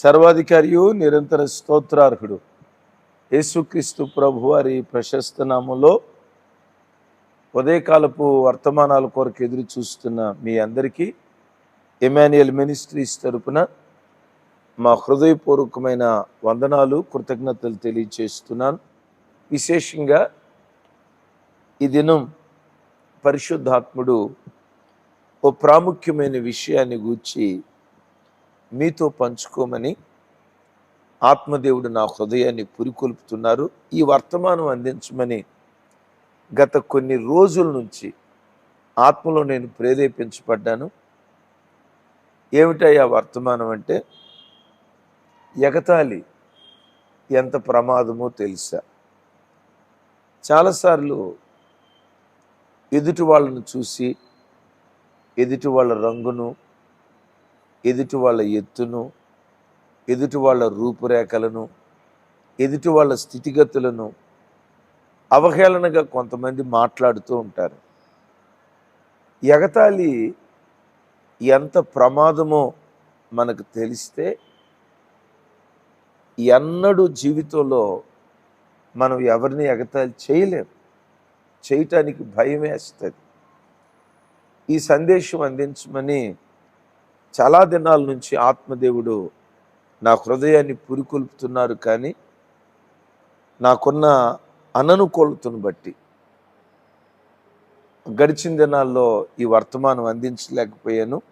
సర్వాధికారియు నిరంతర స్తోత్రార్హుడు. యేసుక్రీస్తు ప్రభు వారి ప్రశస్త నామంలో ఉదయకాలపు వర్తమానాల కొరకు ఎదురు చూస్తున్న మీ అందరికీ ఎమాన్యుయల్ మినిస్ట్రీస్ తరపున మా హృదయపూర్వకమైన వందనాలు కృతజ్ఞతలు తెలియచేస్తున్నాను. విశేషంగా ఈ దినం పరిశుద్ధాత్ముడు ఓ ప్రాముఖ్యమైన విషయాన్ని గూర్చి మీతో పంచుకోమని ఆత్మదేవుడు నా హృదయాన్ని పురికొల్పుతున్నారు. ఈ వర్తమానం అందించమని గత కొన్ని రోజుల నుంచి ఆత్మలో నేను ప్రేరేపించబడ్డాను. ఏమిటయ్యా వర్తమానం అంటే? ఎగతాళి ఎంత ప్రమాదమో తెలుసా? చాలాసార్లు ఎదుటి వాళ్ళను చూసి ఎదుటి వాళ్ళ రంగును ఎదుటి వాళ్ళ ఎత్తును ఎదుటి వాళ్ళ రూపురేఖలను ఎదుటి వాళ్ళ స్థితిగతులను అవహేళనగా కొంతమంది మాట్లాడుతూ ఉంటారు. ఎగతాళి ఎంత ప్రమాదమో మనకు తెలిస్తే ఎన్నడూ జీవితంలో మనం ఎవరిని ఎగతాళి చేయలేము చేయటానికి భయం వేస్తుంది. ఈ సందేశం అందించమని చాలా దినాల నుంచి ఆత్మదేవుడు నా హృదయాన్ని పురికొల్పుతున్నారు కానీ నాకున్న అననుకూలతను బట్టి గడిచిన దినాల్లో ఈ వర్తమానం అందించలేకపోయాను.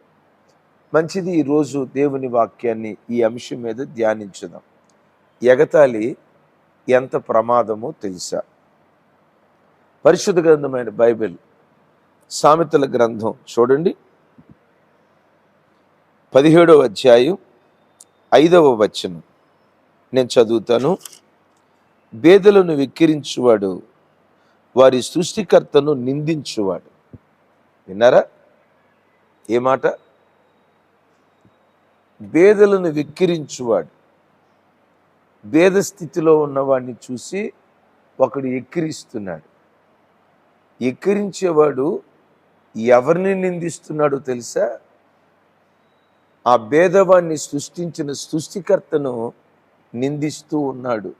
మంచిది ఈరోజు దేవుని వాక్యాన్ని ఈ అంశం మీద ధ్యానించుదాం. ఎగతాళి ఎంత ప్రమాదమో తెలుసా? పరిశుద్ధ గ్రంథమైన బైబిల్ సామెతల గ్రంథం చూడండి. పదిహేడవ అధ్యాయం ఐదవ వచనం. నేను చదువుతాను. బేదలను విక్కిరించువాడు వారి సృష్టికర్తను నిందించువాడు. విన్నారా? ఏ మాట? బేదలను విక్కిరించువాడు. భేద స్థితిలో ఉన్నవాడిని చూసి ఒకడు ఎక్కిరిస్తున్నాడు. ఎక్కిరించేవాడు ఎవరిని నిందిస్తున్నాడో తెలుసా? ఆ భేదవాన్ని సృష్టించిన సృష్టికర్తను నిందిస్తూ ఉన్నాడు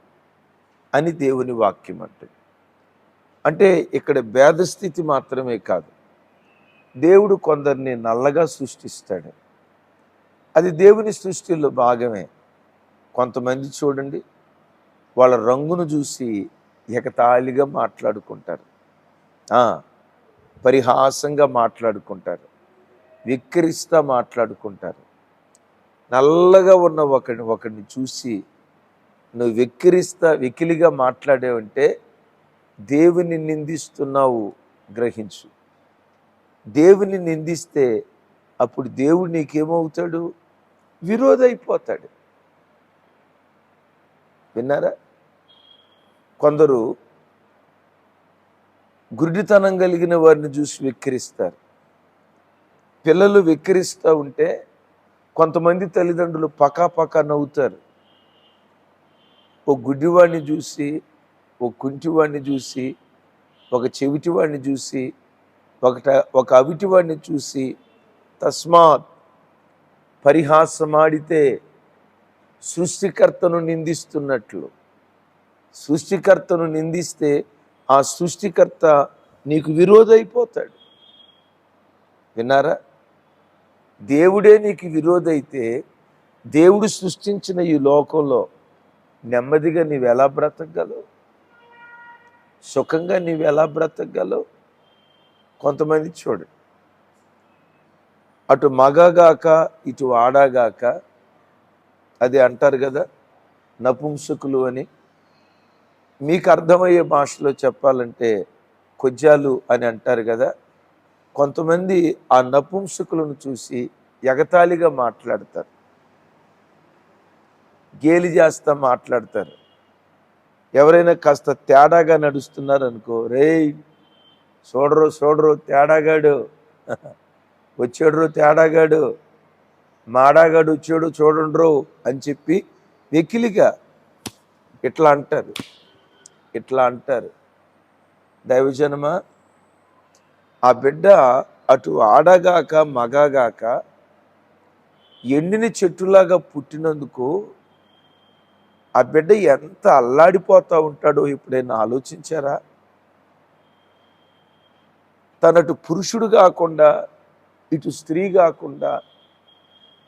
అని దేవుని వాక్యం అంటే అంటే ఇక్కడ భేదస్థితి మాత్రమే కాదు. దేవుడు కొందరిని నల్లగా సృష్టిస్తాడు. అది దేవుని సృష్టిలో భాగమే. కొంతమంది చూడండి వాళ్ళ రంగును చూసి ఎగతాళిగా మాట్లాడుకుంటారు. పరిహాసంగా మాట్లాడుకుంటారు. విక్రిస్తా మాట్లాడుకుంటారు. నల్లగా ఉన్న ఒకడిని ఒకడిని చూసి నువ్వు వెక్కిరిస్తా వెకిలిగా మాట్లాడేవంటే దేవుని నిందిస్తున్నావు గ్రహించు. దేవుని నిందిస్తే అప్పుడు దేవుడు నీకేమవుతాడు? విరోధైపోతాడు. విన్నారా? కొందరు గురుడితనం కలిగిన వారిని చూసి వెక్కిరిస్తారు. పిల్లలు వెక్కిరిస్తూ ఉంటే కొంతమంది తల్లిదండ్రులు పకా పకా నవ్వుతారు. ఓ గుడ్డివాడిని చూసి ఓ కుంటివాడిని చూసి ఒక చెవిటివాడిని చూసి ఒకట ఒక అవిటివాడిని చూసి తస్మాత్ పరిహాసమాడితే సృష్టికర్తను నిందిస్తున్నట్లు. సృష్టికర్తను నిందిస్తే ఆ సృష్టికర్త నీకు విరోధైపోతాడు. విన్నారా? దేవుడే నీకు విరోధైతే దేవుడు సృష్టించిన ఈ లోకంలో నెమ్మదిగా నీవు ఎలా బ్రతకగలవు? సుఖంగా నీవు ఎలా బ్రతకగలవు? కొంతమంది చూడు అటు మగగాక ఇటు ఆడాగాక అది అంటారు కదా నపుంసకులు అని. మీకు అర్థమయ్యే భాషలో చెప్పాలంటే కొజ్జాలు అని అంటారు కదా కొంతమంది ఆ నపుంసకులను చూసి ఎగతాళిగా మాట్లాడతారు. గేలి చేస్తా మాట్లాడతారు. ఎవరైనా కాస్త తేడాగా నడుస్తున్నారు అనుకో రేయ్ చూడరు చూడరు తేడాగాడు. వచ్చాడు తేడాగాడు. మాడాగాడు వచ్చాడు చూడండ్రు అని చెప్పి వెకిలిగా ఇట్లా అంటారు. ఇట్లా అంటారు. దైవజనమా? ఆ బిడ్డ అటు ఆడగాక మగగాక ఎండిన చెట్టులాగా పుట్టినందుకు ఆ బిడ్డ ఎంత అల్లాడిపోతూ ఉంటాడో ఎప్పుడైనా ఆలోచించారా? తనటు పురుషుడు కాకుండా ఇటు స్త్రీ కాకుండా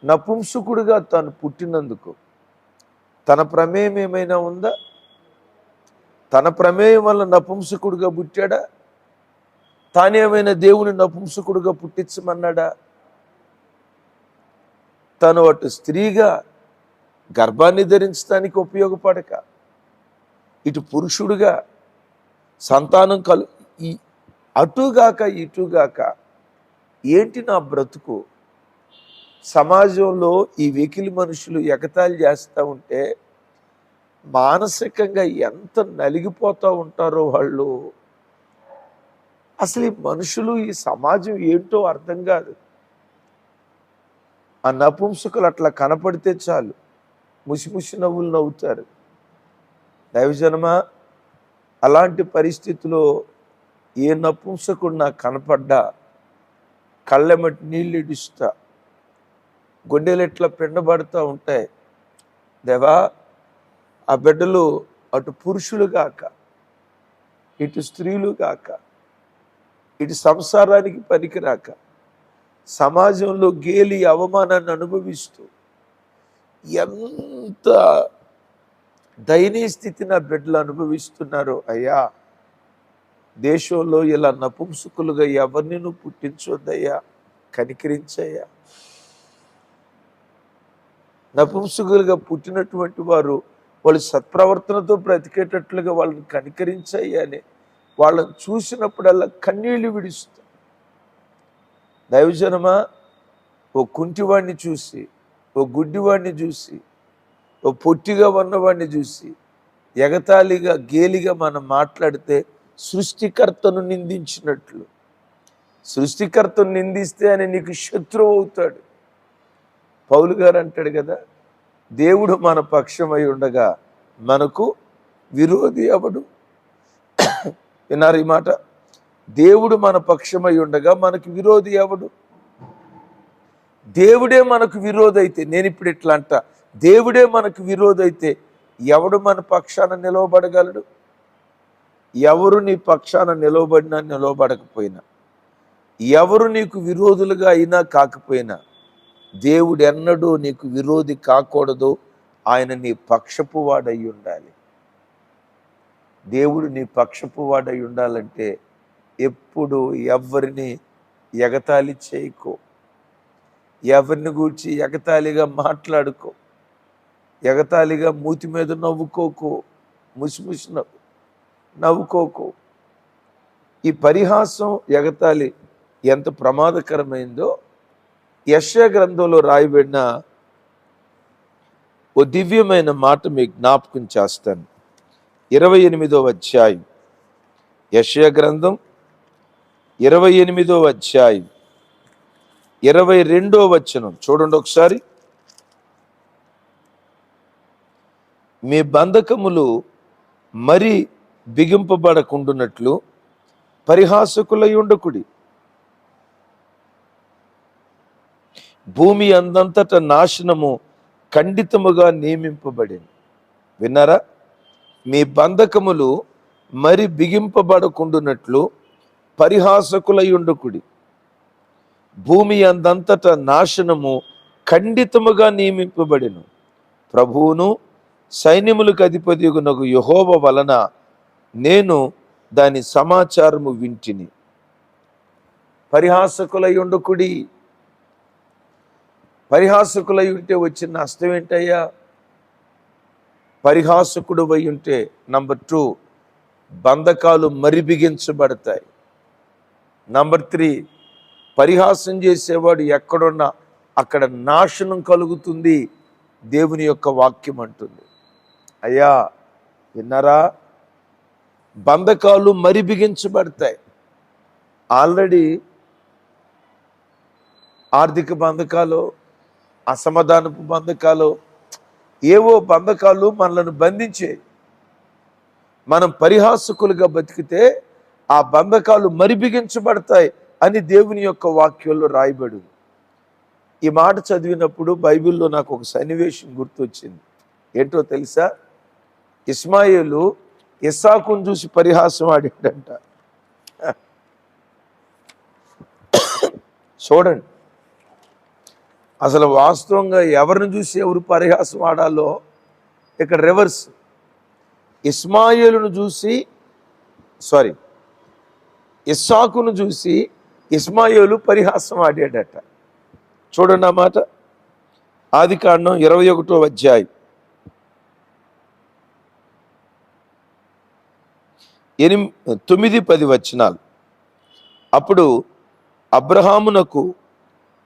నపుంసకుడుగా తను పుట్టినందుకు తన ప్రమేయం ఏమైనా ఉందా? తన ప్రమేయం వల్ల నపుంసకుడుగా పుట్టాడా? తానేమైనా దేవుని నపుంసకుడుగా పుట్టించమన్నాడా? తను అటు స్త్రీగా గర్భాన్ని ధరించడానికి ఉపయోగపడక ఇటు పురుషుడుగా సంతానం కలు ఈ అటుగాక ఇటుగాక ఏంటి నా బ్రతుకు? సమాజంలో ఈ వెకిలి మనుషులు ఎగతాళి చేస్తూ ఉంటే మానసికంగా ఎంత నలిగిపోతూ ఉంటారో వాళ్ళు? అసలు ఈ మనుషులు ఈ సమాజం ఏంటో అర్థం కాదు. ఆ నపుంసకులు అట్లా కనపడితే చాలు. ముసిముసి నవ్వులు నవ్వుతారు. దైవజనమా అలాంటి పరిస్థితిలో ఏ నపుంసకుడు నాకు కనపడ్డా కళ్ళెమటి నీళ్ళు ఇడుస్తా గుండెలు ఎట్లా పిండబడుతూ ఉంటాయి. దేవా ఆ బిడ్డలు అటు పురుషులు కాక ఇటు స్త్రీలు కాక ఇటు సంసారానికి పనికిరాక సమాజంలో గేలి అవమానాన్ని అనుభవిస్తూ ఎంత దయనీయ స్థితి నా బిడ్డలు అనుభవిస్తున్నారో అయ్యా దేశంలో ఇలా నపుంసుకులుగా ఎవరిని నువ్వు పుట్టించొద్దయ్యా కనికరించయ్యా. నపుంసుకులుగా పుట్టినటువంటి వారు వాళ్ళు సత్ప్రవర్తనతో బ్రతికేటట్లుగా వాళ్ళని కనికరించయ్యా అని వాళ్ళని చూసినప్పుడల్లా కన్నీళ్ళు విడుస్తా దైవజనమా ఓ కుంటివాడిని చూసి ఓ గుడ్డివాడిని చూసి ఓ పొట్టిగా ఉన్నవాడిని చూసి ఎగతాళిగా గేలిగా మనం మాట్లాడితే సృష్టికర్తను నిందించినట్లు. సృష్టికర్తను నిందిస్తే అని నీకు శత్రువు అవుతాడు. పౌలు గారు అంటాడు కదా దేవుడు మన పక్షమై ఉండగా మనకు విరోధి అవడు. విన్నారు ఈ మాట. దేవుడు మన పక్షమై ఉండగా మనకు విరోధి ఎవడు? దేవుడే మనకు విరోధైతే నేను ఇప్పుడు ఇట్లా అంట దేవుడే మనకు విరోధైతే ఎవడు మన పక్షాన నిలవబడగలడు? ఎవరు నీ పక్షాన నిలవబడినా నిలవబడకపోయినా ఎవరు నీకు విరోధులుగా అయినా కాకపోయినా దేవుడు ఎన్నడూ నీకు విరోధి కాకూడదు ఆయన నీ పక్షపు వాడై ఉండాలి. దేవుడు నీ పక్షపు వాడై ఉండాలంటే ఎప్పుడు ఎవరిని ఎగతాళి చేయకో. ఎవరిని గూర్చి ఎగతాళిగా మాట్లాడుకో. ఎగతాళిగా మూతి మీద నవ్వుకోకో. ముసిముసి నవ్వు నవ్వుకోకో. ఈ పరిహాసం ఎగతాళి ఎంత ప్రమాదకరమైందో యశ గ్రంథంలో రాయబడిన ఓ దివ్యమైన మాట మీకు జ్ఞాపకం చేస్తాను. ఇరవై ఎనిమిదో అధ్యాయం. యశయ గ్రంథం ఇరవై ఎనిమిదో అధ్యాయం. ఇరవై రెండో వచనం. చూడండి ఒకసారి. మీ బంధకములు మరి బిగింపబడకుండునట్లు పరిహాసకులై ఉండకుడి. భూమి అందంతట నాశనము ఖండితముగా నియమింపబడింది విన్నారా? మీ బంధకములు మరి బిగింపబడకుండునట్లు పరిహాసకులయుండుకుడి. భూమి అందంతట నాశనము ఖండితముగా నియమింపబడిను. ప్రభువును సైన్యములకు అధిపతిగునకు యహోవ వలన నేను దాని సమాచారము వింటిని. పరిహాసకులై ఉండకుడి పరిహాసకులై ఉంటే వచ్చిన నష్టం ఏంటయ్యా పరిహాసకుడు అయి ఉంటే నంబర్ టూ బంధకాలు మరి బిగించబడతాయి నంబర్ త్రీ పరిహాసం చేసేవాడు ఎక్కడున్నా అక్కడ నాశనం కలుగుతుంది దేవుని యొక్క వాక్యం అంటుంది. అయ్యా విన్నారా? బంధకాలు మరి బిగించబడతాయి ఆల్రెడీ ఆర్థిక బంధకాలు అసమాధానపు బంధకాలు ఏవో బంధకాలు మనలను బంధించే. మనం పరిహాసకులుగా బతికితే ఆ బంధకాలు మరి బిగించబడతాయి అని దేవుని యొక్క వాక్యంలో రాయబడు ఈ మాట చదివినప్పుడు బైబిల్లో నాకు ఒక సన్నివేశం గుర్తొచ్చింది. ఏంటో తెలుసా? ఇస్మాయిలు ఇస్సాకును చూసి పరిహాసం ఆడాడంట. చూడండి. అసలు వాస్తవంగా ఎవరిని చూసి ఎవరు పరిహాసం ఆడాలో ఇక్కడ రివర్స్ ఇస్మాయిలును చూసి సారీ ఇస్సాకును చూసి ఇస్మాయిలు పరిహాసం ఆడాడట. చూడండి ఆ మాట. ఆది కాండం ఇరవై ఒకటో అధ్యాయం. ఎనిమి తొమ్మిది పది వచనాలు. అప్పుడు అబ్రహామునకు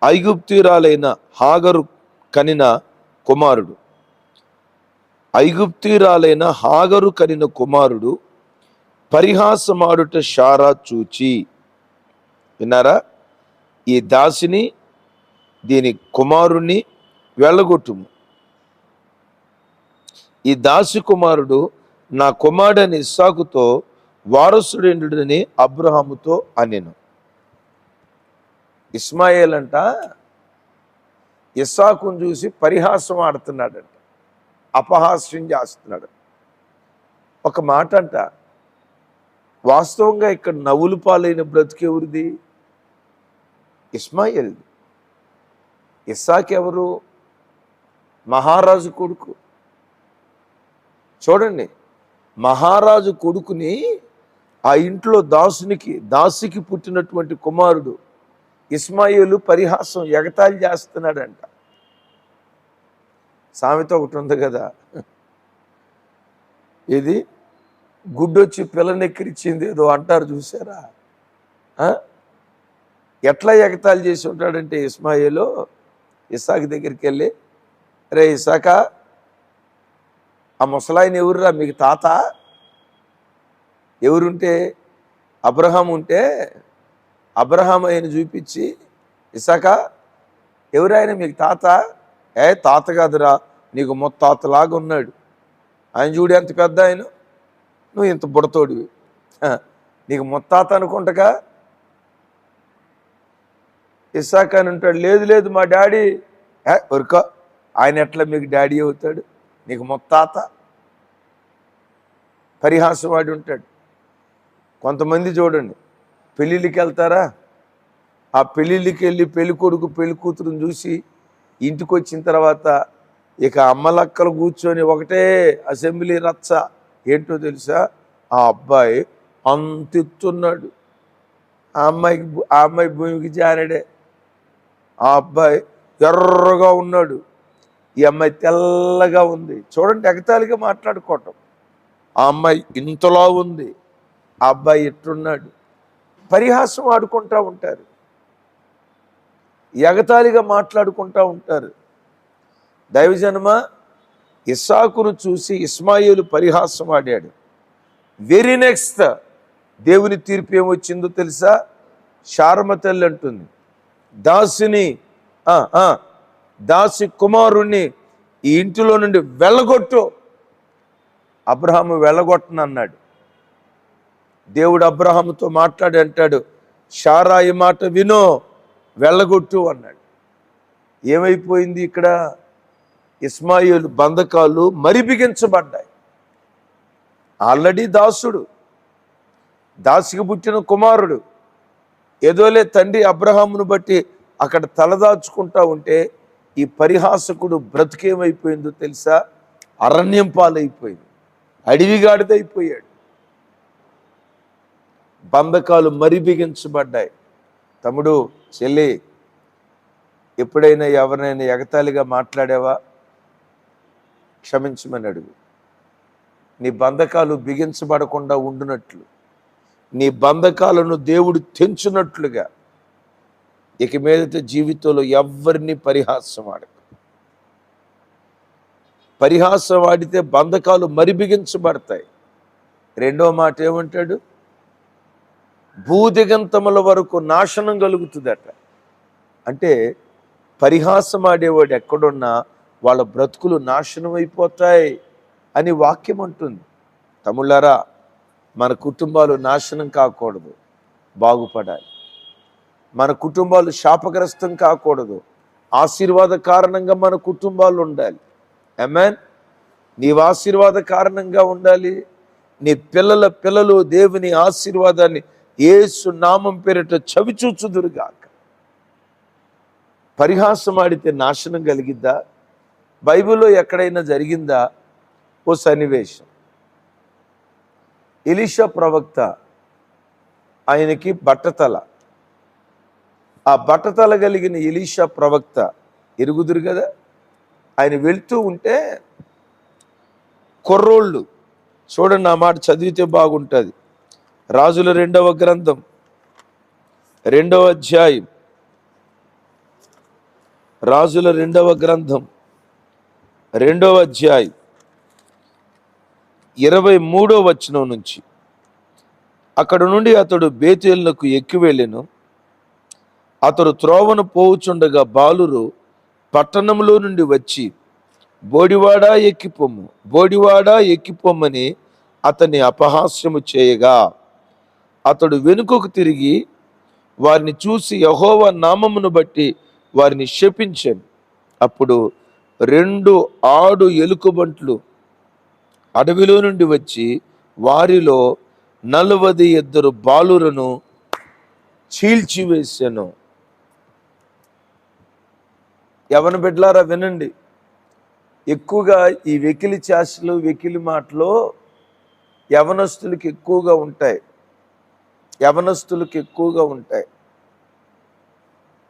ఐగుప్తీరాలైన హాగరు కనిన కుమారుడు. ఐగుప్తీరాలైన హాగరు కనిన కుమారుడు పరిహాసమాడుట షారా చూచి. విన్నారా? ఈ దాసిని దీని కుమారుణ్ణి వెళ్ళగొట్టుము. ఈ దాసి కుమారుడు నా కుమారుడని ఇస్సాకుతో వారసుడేండుడని అబ్రహాముతో అనెను. ఇస్మాయిల్ అంట ఇస్సాకును చూసి పరిహాసం ఆడుతున్నాడంట అపహాస్యం చేస్తున్నాడు. ఒక మాట అంట వాస్తవంగా ఇక్కడ నవ్వులు పాలైన బ్రతికెవరిది ఇస్మాయిల్ ఇస్సాకెవరు మహారాజు కొడుకు. చూడండి మహారాజు కొడుకుని ఆ ఇంట్లో దాసునికి దాసికి పుట్టినటువంటి కుమారుడు ఇస్మాయిలు పరిహాసం ఎగతాళి చేస్తున్నాడంట. సామెత ఒకటి ఉంది కదా. ఇది గుడ్డొచ్చి పిల్లనెక్కిరిచ్చింది ఏదో అంటారు చూసారా? ఎట్లా ఎగతాళి చేసి ఉంటాడంటే ఇస్మాయిలు ఇసాక్ దగ్గరికి వెళ్ళి రే ఇసాక ఆ ముసలాయన ఎవరురా? మీకు తాత? ఎవరుంటే? అబ్రహాం ఉంటే అబ్రహాం ఆయన చూపించి ఇసాక ఎవరైనా మీకు తాత? ఏ తాత కాదురా నీకు ముత్తాతలాగా ఉన్నాడు. ఆయన చూడు ఎంత పెద్ద ఆయన. నువ్వు ఇంత బుడతోడివి. నీకు ముత్తాత అనుకుంటగా? ఇసాక అని ఉంటాడు లేదు లేదు మా డాడీ. ఏ ఉరుకో ఆయన ఎట్లా మీకు డాడీ అవుతాడు? నీకు ముత్తాత పరిహాసం వాడి ఉంటాడు. కొంతమంది చూడండి పెళ్ళిళ్ళకి వెళ్తారా? ఆ పెళ్ళిళ్ళకి వెళ్ళి పెళ్ళి కొడుకు పెళ్ళి కూతురుని చూసి ఇంటికి వచ్చిన తర్వాత ఇక అమ్మలక్కలు కూర్చొని ఒకటే అసెంబ్లీ రచ్చ ఏంటో తెలుసా? ఆ అబ్బాయి అంతెత్తున్నాడు. ఆ అమ్మాయికి ఆ అమ్మాయి భూమికి జానడే ఆ అబ్బాయి ఎర్రగా ఉన్నాడు. ఈ అమ్మాయి తెల్లగా ఉంది. చూడండి ఎగతాళిగా మాట్లాడుకోవటం. ఆ అమ్మాయి ఇంతలా ఉంది. ఆ అబ్బాయి ఎట్టున్నాడు? పరిహాసం ఆడుకుంటూ ఉంటారు. ఎగతాళిగా మాట్లాడుకుంటూ ఉంటారు. దైవజన్మ ఇస్సాకును చూసి ఇస్మాయిలు పరిహాసం ఆడాడు. వెరీ నెక్స్ట్ దేవుని తీర్పు ఏమొచ్చిందో తెలుసా? శారమ తల్లి అంటుంది. దాసుని దాసి కుమారుణ్ణి ఈ ఇంటిలో నుండి వెళ్ళగొట్టు. అబ్రహాము వెళ్ళగొట్టనన్నాడు. దేవుడు అబ్రహాముతో మాట్లాడి అంటాడు షారా మాట వినో వెళ్ళగొట్టు అన్నాడు. ఏమైపోయింది ఇక్కడ? ఇస్మాయిల్ బంధకాలు మరి బిగించబడ్డాయి ఆల్రెడీ దాసుడు దాసికి పుట్టిన కుమారుడు ఏదోలే తండ్రి అబ్రహామును బట్టి అక్కడ తలదాచుకుంటా ఉంటే ఈ పరిహాసకుడు బ్రతికేమైపోయిందో తెలుసా? అరణ్యం పాలైపోయింది అడవిగాడిదైపోయాడు. బంధకాలు మరి బిగించబడ్డాయి తమ్ముడు చెల్లి ఎప్పుడైనా ఎవరినైనా ఎగతాళిగా మాట్లాడావా? క్షమించమని అడుగు. నీ బంధకాలు బిగించబడకుండా ఉండునట్లు. నీ బంధకాలను దేవుడు తెంచునట్లుగా. ఇక మీదట జీవితంలో ఎవరిని పరిహాసం ఆడకు. పరిహాసం ఆడితే బంధకాలు మరి బిగించబడతాయి రెండో మాట ఏమంటాడు? భూదిగంతముల వరకు నాశనం కలుగుతుందట. అంటే పరిహాసం ఆడేవాడు ఎక్కడున్నా వాళ్ళ బ్రతుకులు నాశనం అయిపోతాయి అని వాక్యం అంటుంది. తమిళారా మన కుటుంబాలు నాశనం కాకూడదు బాగుపడాలి. మన కుటుంబాలు శాపగ్రస్తం కాకూడదు ఆశీర్వాద కారణంగా మన కుటుంబాలు ఉండాలి. ఎమెన్ నీవు ఆశీర్వాద కారణంగా ఉండాలి నీ పిల్లల పిల్లలు దేవుని ఆశీర్వాదాన్ని ఏసు నామం పేరిట చవిచూచుదురుగాక పరిహాసం ఆడితే నాశనం కలిగిద్దా? బైబిల్లో ఎక్కడైనా జరిగిందా? ఓ సన్నివేశం. ఎలిషా ప్రవక్త ఆయనకి బట్టతల. ఆ బట్టతల కలిగిన ఎలీషా ప్రవక్త ఎరుగుదురు కదా? ఆయన వెళ్తూ ఉంటే కుర్రోళ్ళు చూడండి ఆ మాట చదివితే బాగుంటుంది. రాజుల రెండవ గ్రంథం రెండవ అధ్యాయం. రాజుల రెండవ గ్రంథం రెండవ అధ్యాయం ఇరవై మూడో వచనం నుంచి. అక్కడ నుండి అతడు బేతేలునకు ఎక్కి వెళ్ళెను. అతడు త్రోవను పోవుచుండగా బాలురు పట్టణంలో నుండి వచ్చి బోడివాడా ఎక్కిపోమ్ము బోడివాడా ఎక్కిపోమ్మని అతన్ని అపహాస్యము చేయగా అతడు వెనుకకు తిరిగి వారిని చూసి యహోవ నామమును బట్టి వారిని శపించాను. అప్పుడు రెండు ఆడు ఎలుకబంట్లు అడవిలో నుండి వచ్చి వారిలో నలవది ఇద్దరు బాలురను చీల్చివేశాను ఎవరిని బిడ్డలారా వినండి. ఎక్కువగా ఈ వెకిలి చేష్టలు వెకిలి మాటలు యవనస్తులకి ఎక్కువగా ఉంటాయి. యవనస్తులకు ఎక్కువగా ఉంటాయి.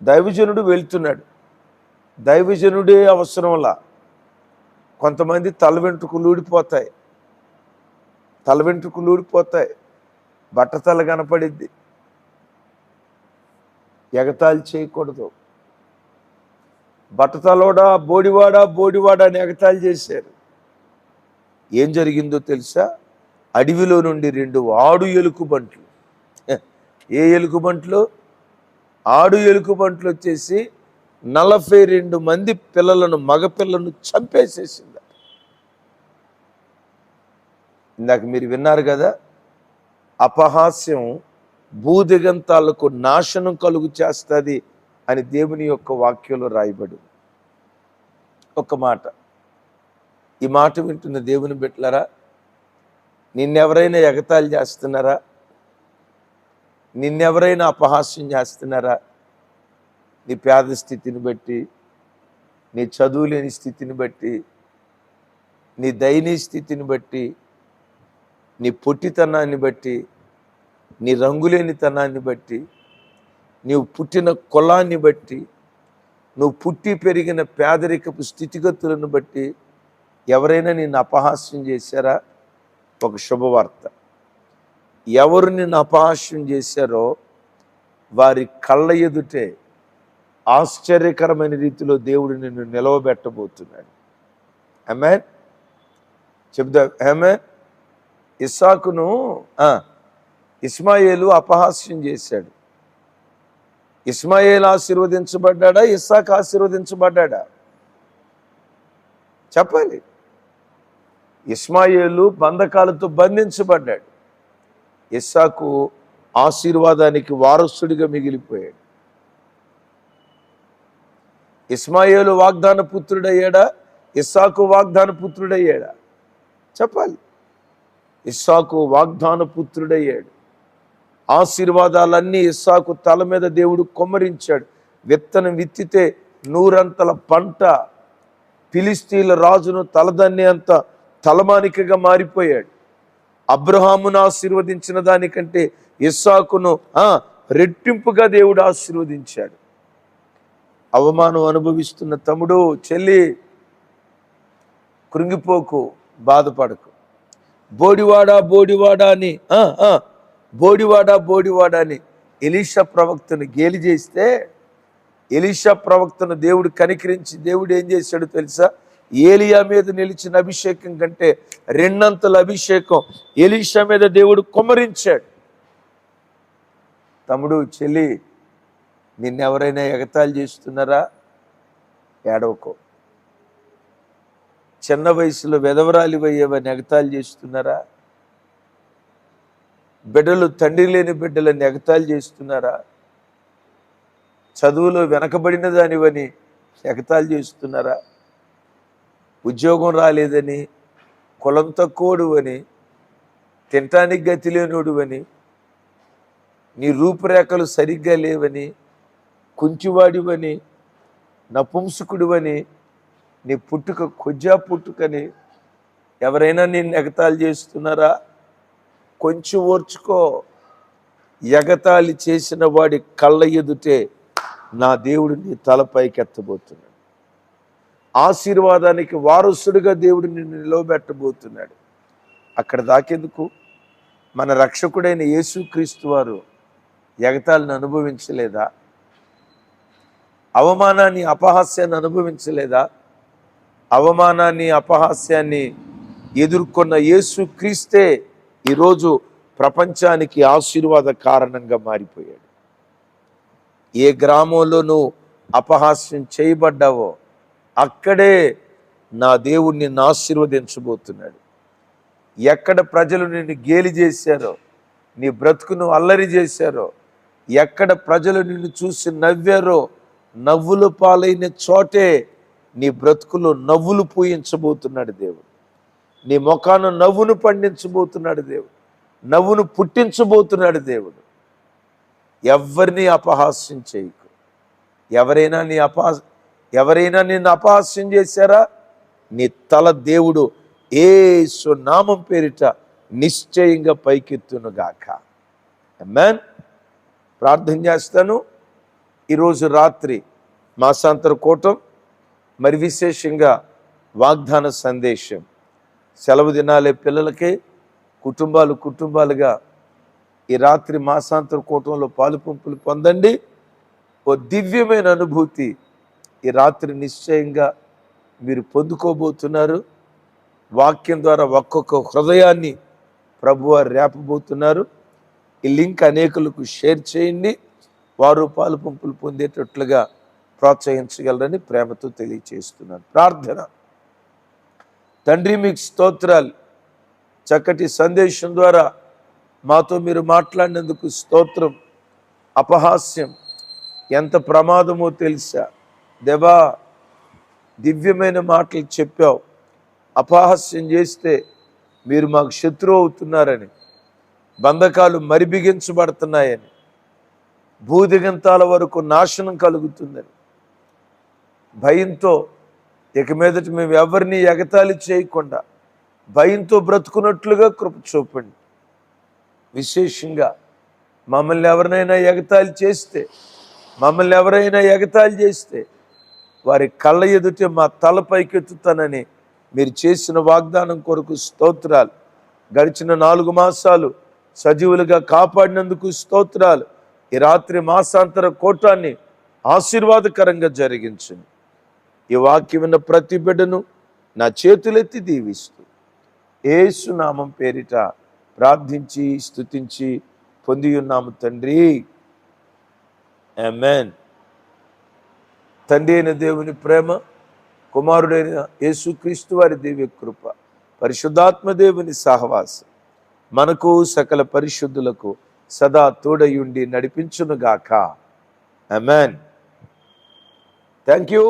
దైవజనుడు వెళ్తున్నాడు. దైవజనుడే అవసరంలా కొంతమంది తల వెంట్రుకలు ఊడిపోతాయి. తల వెంట్రుకలు ఊడిపోతాయి. బట్టతల కనపడిద్ది. ఎగతాళి చేయకూడదు. బట్టతలోడా బోడివాడా బోడివాడా అని ఎగతాళి చేశారు. ఏం జరిగిందో తెలుసా? అడవిలో నుండి రెండు ఆడు ఎలుకు బంట్లు ఏ ఎలుగుబంట్లు? ఆడు ఎలుగుబంట్లు వచ్చేసి నలభై రెండు మంది పిల్లలను మగపిల్లలను చంపేసేసింది. ఇందాక మీరు విన్నారు కదా అపహాస్యం భూదిగంతాలకు నాశనం కలుగు చేస్తుంది అని దేవుని యొక్క వాక్యంలో రాయబడి ఒక మాట ఈ మాట వింటున్న దేవుని బిట్లరా నిన్నెవరైనా ఎగతాళి చేస్తున్నారా? నిన్నెవరైనా అపహాస్యం చేస్తున్నారా? నీ పేద స్థితిని బట్టి నీ చదువు లేని స్థితిని బట్టి నీ దయనీయ స్థితిని బట్టి నీ పొట్టితనాన్ని బట్టి నీ రంగులేనితనాన్ని బట్టి నీవు పుట్టిన కులాన్ని బట్టి నువ్వు పుట్టి పెరిగిన పేదరికపు స్థితిగతులను బట్టి ఎవరైనా నిన్ను అపహాస్యం చేశారా? ఒక శుభవార్త. ఎవరు నిన్ను అపహాస్యం చేశారో వారి కళ్ళ ఎదుటే ఆశ్చర్యకరమైన రీతిలో దేవుడు నిన్ను నిలవబెట్టబోతున్నాడు. ఆమెన్ చెప్దా ఆమెన్ ఇస్సాకును ఇస్మాయేలు అపహాస్యం చేశాడు. ఇస్మాయేల్ ఆశీర్వదించబడ్డాడా? ఇస్సాక్ ఆశీర్వదించబడ్డాడా? చెప్పాలి. ఇస్మాయేలు బంధకాలతో బంధించబడ్డాడు. ఇస్సాకు ఆశీర్వాదానికి వారసుడిగా మిగిలిపోయాడు. ఇస్మాయేలు వాగ్దాన పుత్రుడయ్యాడా? ఇస్సాకు వాగ్దాన పుత్రుడయ్యాడా? చెప్పాలి. ఇస్సాకు వాగ్దాన పుత్రుడయ్యాడు. ఆశీర్వాదాలన్నీ ఇస్సాకు తల మీద దేవుడు కొమ్మరించాడు. విత్తనం విత్తితే నూరంతల పంట ఫిలిస్తీన్ల రాజును తలదన్నే అంత తలమానికగా మారిపోయాడు. అబ్రహామును ఆశీర్వదించిన దానికంటే ఇస్సాకును రెట్టింపుగా దేవుడు ఆశీర్వదించాడు. అవమానం అనుభవిస్తున్న తమ్ముడు చెల్లి కృంగిపోకు బాధపడకు. బోడివాడా బోడివాడా అని బోడివాడా బోడివాడా అని ఎలీషా ప్రవక్తను గేలి చేస్తే ఎలీషా ప్రవక్తను దేవుడు కనికరించి దేవుడు ఏం చేశాడు తెలుసా? ఏలియా మీద నిలిచిన అభిషేకం కంటే రెండంతల అభిషేకం ఎలీషా మీద దేవుడు కుమరించాడు తమ్ముడు చెల్లి నిన్నెవరైనా ఎగతాళి చేస్తున్నారా? ఏడవకో. చిన్న వయసులో వెదవరాలి అయ్యేవని ఎగతాళి చేస్తున్నారా? బిడ్డలు తండ్రి లేని బిడ్డలని ఎగతాళి చేస్తున్నారా? చదువులో వెనకబడిన దానివని ఎగతాళి చేస్తున్నారా? ఉద్యోగం రాలేదని కులం తక్కువడు అని తినటానికి గతి లేనోడు అని నీ రూపురేఖలు సరిగ్గా లేవని కుంచివాడివని నపుంసకుడివని నీ పుట్టుక కొజ్జా పుట్టుకని ఎవరైనా నేను ఎగతాళి చేస్తున్నారా? కొంచెం ఓర్చుకో. ఎగతాళి చేసిన వాడి కళ్ళ ఎదుటే నా దేవుడు నీ తలపైకి ఎత్తబోతున్నాడు ఆశీర్వాదానికి వారసుడిగా దేవుడు నిన్ను నిలవబెట్టబోతున్నాడు. అక్కడ దాకెందుకు? మన రక్షకుడైన యేసుక్రీస్తు వారు ఎగతాలను అనుభవించలేదా? అవమానాన్ని అపహాస్యాన్ని అనుభవించలేదా? అవమానాన్ని అపహాస్యాన్ని ఎదుర్కొన్న యేసు క్రీస్తే ఈరోజు ప్రపంచానికి ఆశీర్వాద కారణంగా మారిపోయాడు. ఏ గ్రామంలో నువ్వు అపహాస్యం చేయబడ్డావో అక్కడే నా దేవుడు నిన్ను ఆశీర్వదించబోతున్నాడు. ఎక్కడ ప్రజలు నిన్ను గేలి చేశారో నీ బ్రతుకును అల్లరి చేశారో ఎక్కడ ప్రజలు నిన్ను చూసి నవ్వారో నవ్వులు పాలైన చోటే నీ బ్రతుకులో నవ్వులు పూయించబోతున్నాడు దేవుడు. నీ ముఖాన నవ్వును పండించబోతున్నాడు దేవుడు. నవ్వును పుట్టించబోతున్నాడు దేవుడు. ఎవరిని అపహాస్యం చేయకు. ఎవరైనా నీ అపహా ఎవరైనా నిన్ను అపహాస్యం చేశారా? నీ తల దేవుడు ఏ నామం పేరిట నిశ్చయంగా పైకెత్తునుగాక. మ్యాన్ ప్రార్థన చేస్తాను. ఈరోజు రాత్రి మాసాంతర కూటం మరి విశేషంగా వాగ్దాన సందేశం. సెలవు దినాలే పిల్లలకే కుటుంబాలు కుటుంబాలుగా ఈ రాత్రి మాసాంతర కూటంలో పాలు పంపులు పొందండి. ఓ దివ్యమైన అనుభూతి ఈ రాత్రి నిశ్చయంగా మీరు పొందుకోబోతున్నారు. వాక్యం ద్వారా ఒక్కొక్క హృదయాన్ని ప్రభువారు రేపబోతున్నారు. ఈ లింక్ అనేకులకు షేర్ చేయండి. వారు పాలు పంపులు పొందేటట్లుగా ప్రోత్సహించగలరని ప్రేమతో తెలియచేస్తున్నాను. ప్రార్థన. తండ్రి మీకు స్తోత్రాలు. చక్కటి సందేశం ద్వారా మాతో మీరు మాట్లాడినందుకు స్తోత్రం అపహాస్యం ఎంత ప్రమాదమో తెలుసా? దేవా దివ్యమైన మాటలు చెప్పావు. అపహాస్యం చేస్తే మీరు మాకు శత్రువు అవుతున్నారని బంధకాలు మరిబిగించబడుతున్నాయని భూదిగంతాల వరకు నాశనం కలుగుతుందని. భయంతో ఇక మీదట మేము ఎవరిని ఎగతాళి చేయకుండా భయంతో బ్రతుకున్నట్లుగా కృప చూపండి. విశేషంగా మమ్మల్ని ఎవరినైనా ఎగతాళి చేస్తే మమ్మల్ని ఎవరైనా ఎగతాళి చేస్తే వారి కళ్ళ ఎదుటే మా తల పైకెత్తుతానని మీరు చేసిన వాగ్దానం కొరకు స్తోత్రాలు. గడిచిన నాలుగు మాసాలు సజీవులుగా కాపాడినందుకు స్తోత్రాలు. ఈ రాత్రి మాసాంతర కోటాన్ని ఆశీర్వాదకరంగా జరిగించండి ఈ వాక్యం విన్న ప్రతి బిడ్డను నా చేతులెత్తి దీవిస్తూ. ఏసు నామం పేరిట ప్రార్థించి స్తుతించి పొంది ఉన్నాము తండ్రి. ఆమెన్. తండ్రి అయిన దేవుని ప్రేమ కుమారుడైన యేసుక్రీస్తు వారి దివ్య కృప పరిశుద్ధాత్మ దేవుని సహవాసం మనకు సకల పరిశుద్ధులకు సదా తోడయుండి నడిపించునుగాక. Amen thank you